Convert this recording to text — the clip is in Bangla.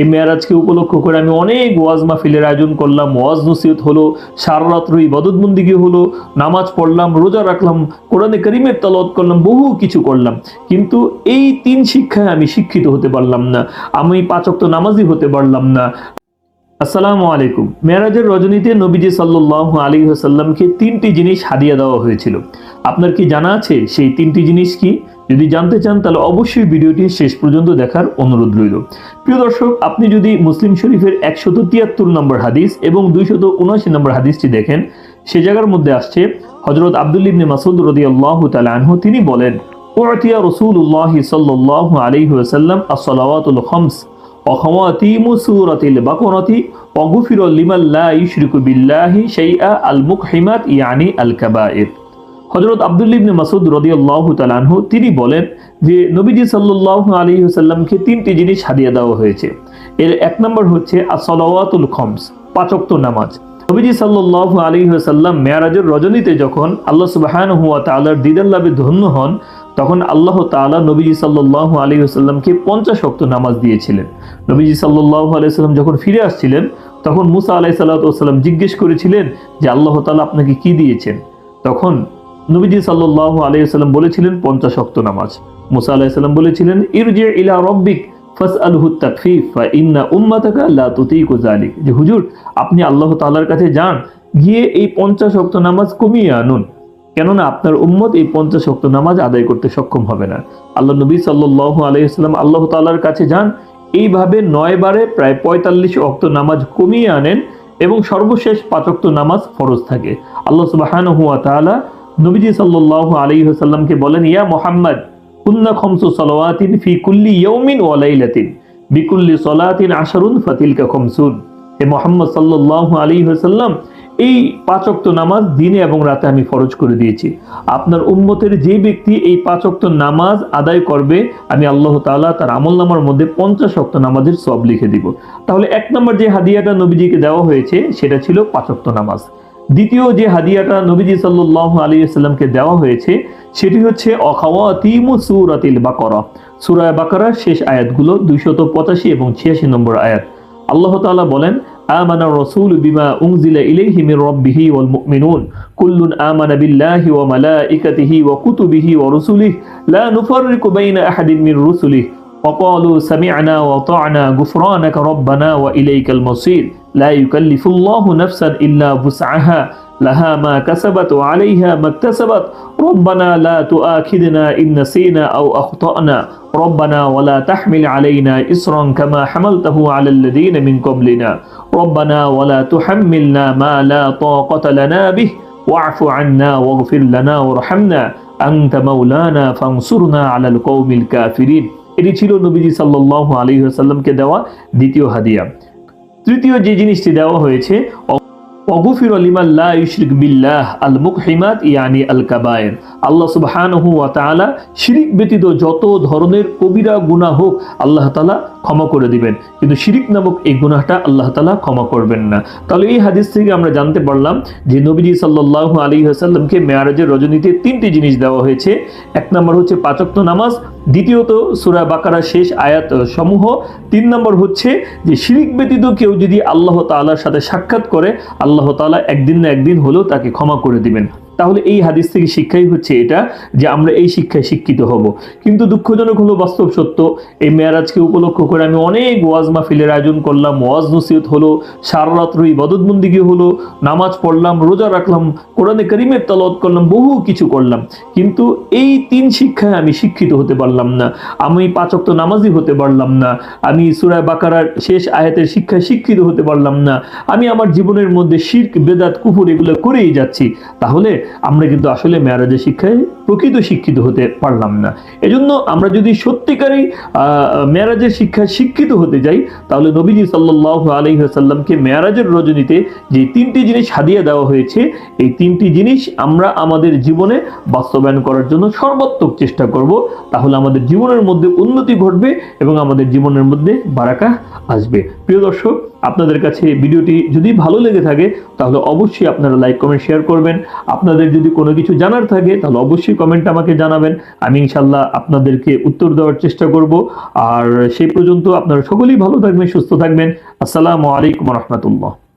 এই মেয়ারাজকে উপলক্ষ করে আমি অনেক ওয়াজ মাহফিলের আয়োজন করলাম। ওয়াজ নসিহত হলো, সারা রাত্র ইবাদতবন্দিগি হলো, নামাজ পড়লাম, রোজা রাখলাম, কোরআনে করিমের তলত করলাম, বহু কিছু করলাম। কিন্তু এই তিন শিক্ষায় আমি শিক্ষিত হতে পারলাম না, আমি পাচক নামাজি হতে পারলাম না। আসসালামু আলাইকুম। মেরাজের রজনীতে নবীজি সাল্লাহ আলী সাল্লামকে তিনটি জিনিস হাদিয়া দেওয়া হয়েছিল। আপনার কি জানা আছে সেই তিনটি জিনিস কি? যদি জানতে চান, তাহলে অবশ্যই ভিডিওটি শেষ পর্যন্ত দেখার অনুরোধ রইল। প্রিয় দর্শক, আপনি যদি মুসলিম শরীফের একশত তিয়াত্তর নম্বর হাদিস এবং দুইশত উনআশি নম্বর হাদিসটি দেখেন, সে জায়গার মধ্যে আসছে হজরত আব্দুল ইবনে মাসুদ রদি আল্লাহ তালানহু তিনি বলেন ওয়াতিয়া রসুল্লাহ সাল্লাহ আলহি আসাল্লাম আসলাওয়াতুল খমস অখমাতিমু সুরাতিল বাকরাতি অগুফির লিমাল্লা ইশরিকু বিল্লাহি শাইআ আল মুকহিমাত, ইয়ানি আল কাবায়ের হজরত আব্দুল ইবনে মাসুদ রদিয়াল্লাহ তালানহু তিনি বলেন যে, নবীজি সাল্লাহ আলী সাল্লামকে তিনটি জিনিস হাদিয়া দেওয়া হয়েছে। এর এক নম্বর হচ্ছে আসলাওয়াতুল খমস, পাচক্ত নামাজ। নবীজি সাল্লাহ আলী সাল্লাম মেয়ারাজের রজনীতে যখন আল্লাহ সুবাহান হুয়া তালার দিদার লাভে ধন্য হন, তখন আল্লাহ তালা নবীজি সাল্লাহ আলী সাল্লামকে পঞ্চাশ অক্ত নামাজ দিয়েছিলেন। নবীজি সাল্লাহ আলাইসাল্লাম যখন ফিরে আসছিলেন, তখন মুসা আলাহি সাল্লাম জিজ্ঞেস করেছিলেন যে, আল্লাহ তালা আপনাকে কি দিয়েছেন? তখন নবীজি সাল্লাহ আলাইসাল্লাম বলেছিলেন, পঞ্চাশ অক্ত নামাজ। মুসা আলাহিসাল্লাম বলেছিলেন, ইরজে ইলা রব্বিক হুজুর, আপনি আল্লাহ কাছে যান, গিয়ে এই পঞ্চাশ নামাজ কমিয়ে আনুন। কেননা আপনার উম্মত এই পঞ্চাশ নামাজ আদায় করতে সক্ষম হবে না। আল্লাহ নবী আলাইসাল্লাম আল্লাহ কাছে যান, এইভাবে নয় বারে প্রায় পঁয়তাল্লিশ অক্ত নামাজ কমিয়ে আনেন এবং সর্বশেষ পাঁচক্ত নামাজ ফরজ থাকে। আল্লাহ সুবাহান হুয়া নবীজি সাল্লাহ আলী সাল্লামকে বলেন, ইয়া মোহাম্মদ, কুন্না খমসু সলাওয়াতিন ফি কুল্লি ইয়ৌমিন ওয়ালাইলাতিন বিকুল্লি সলাতিন আশারুন ফাতিলকা খমসুন। হে মোহাম্মদ সাল্লাহ আলী সাল্লাম এই পাঁচক্ত নামাজ দিনে এবং রাতে আমি ফরজ করে দিয়েছি। আপনার উম্মতের যে ব্যক্তি এই পাঁচক্ত নামাজ আদায় করবে, আমি আল্লাহ তাআলা তার আমল নামার মধ্যে পঞ্চাশ অক্ত নামাজের সব লিখে দিব। তাহলে এক নম্বর যে হাদিয়াটা নবীজিকে দেওয়া হয়েছে, সেটা ছিল পাঁচক্ত নামাজ। দ্বিতীয় যে হাদিয়াটা নবীজি সাল্লাহ আলী সাল্লামকে দেওয়া হয়েছে সেটি হচ্ছে অখাওয়াতিমু সুরাতিল বাকরা সুরায় বাকারার শেষ আয়াতগুলো দুইশত পঁচাশি এবং ছিয়াশি নম্বর আয়াত আল্লাহ তাআলা বলেন آمن الرسول بما أنزل إليه من ربه والمؤمنون كل آمن بالله وملائكته وكتبه ورسله لا نفرق بين أحد من رسله وقالوا سمعنا وطعنا غفرانك ربنا وإليك المصير. لا يكلف الله نفسا إلا وسعها. لها ما كسبت وعليها ما اكتسبت. ربنا لا تؤاخذنا إن نسينا أو أخطأنا. ربنا ولا تحمل علينا إصرا كما حملته على الذين من قبلنا. ربنا ولا تحملنا ما لا طاقة لنا به. واعف عنا واغفر لنا وارحمنا. أنت مولانا فانصرنا على القوم الكافرين. এটি ছিল নবীজি সাল্লাহ আলী সাল্লামকে দেওয়া দ্বিতীয় হাদিয়া। তৃতীয় যে জিনিসটি দেওয়া হয়েছে, অগুফির লিমাল্লা ইশরিক বিল্লাহ আল ইয়ানি আল কাবায়ের আল্লাহ শিরিক ব্যতীত যত ধরনের কবিরা হোক, আল্লাহ ক্ষমা করে দিবেন। কিন্তু শিরিক নামক এই গুনাহটা আল্লাহ তাআলা ক্ষমা করবেন না। তাহলে এই হাদিস থেকে আমরা জানতে পারলাম যে নবীজি সাল্লাল্লাহু আলাইহি ওয়াসাল্লামকে মেয়ারাজের রজনীতে তিনটি জিনিস দেওয়া হয়েছে। এক নম্বর হচ্ছে পাঁচক্ত নামাজ দ্বিতীয়ত সুরা বাকারা শেষ আয়াত সমূহ। তিন নম্বর হচ্ছে যে শিরিক ব্যতীত কেউ যদি আল্লাহ তাআলার সাথে সাক্ষাৎ করে, আল্লাহ তালা একদিন না একদিন হলেও তাকে ক্ষমা করে দিবেন। তাহলে এই হাদিস থেকে শিক্ষাই হচ্ছে এটা যে আমরা এই শিক্ষায় শিক্ষিত হব। কিন্তু দুঃখজনক হলো বাস্তব সত্য, এই মেয়ারাজকে উপলক্ষ করে আমি অনেক ওয়াজ মাহফিলের আয়োজন করলাম, ওয়াজ নসিহত হলো, সারা রাত্র ইবাদতবন্দিগি হলো, নামাজ পড়লাম, রোজা রাখলাম, কোরআনে করিমের তলত করলাম, বহু কিছু করলাম। কিন্তু এই তিন শিক্ষায় আমি শিক্ষিত হতে পারলাম না, আমি পাচক নামাজি হতে পারলাম না, আমি সুরায় বাকারার শেষ আয়াতের শিক্ষায় শিক্ষিত হতে পারলাম না, আমি আমার জীবনের মধ্যে শির্ক, বেদাত, কুফুর এগুলো করেই যাচ্ছি। তাহলে আমরা কিন্তু আসলে মেয়ারাজের শিক্ষায় প্রকৃত শিক্ষিত হতে পারলাম না। এজন্য আমরা যদি সত্যিকারই মেয়ারাজের শিক্ষায় শিক্ষিত হতে যাই, তাহলে নবীজি সাল্লাহ আলহিহাসাল্লামকে মেয়ারাজের রজনীতে যে তিনটি জিনিস হাদিয়া দেওয়া হয়েছে, এই তিনটি জিনিস আমরা আমাদের জীবনে বাস্তবায়ন করার জন্য সর্বাত্মক চেষ্টা করব। তাহলে আমাদের জীবনের মধ্যে উন্নতি ঘটবে এবং আমাদের জীবনের মধ্যে বারাকা আসবে। প্রিয় দর্শক আপনাদের কাছে ভিডিওটি যদি ভালো লেগে থাকে, তাহলে অবশ্যই আপনারা লাইক, কমেন্ট, শেয়ার করবেন। আপনাদের যদি কোনো কিছু জানার থাকে, তাহলে অবশ্যই কমেন্ট আমাকে জানাবেন। আমি ইনশাল্লাহ আপনাদেরকে উত্তর দেওয়ার চেষ্টা করব। আর সেই পর্যন্ত আপনারা সকলেই ভালো থাকবেন, সুস্থ থাকবেন। আসসালামু আলাইকুম রহমতুল্লাহ।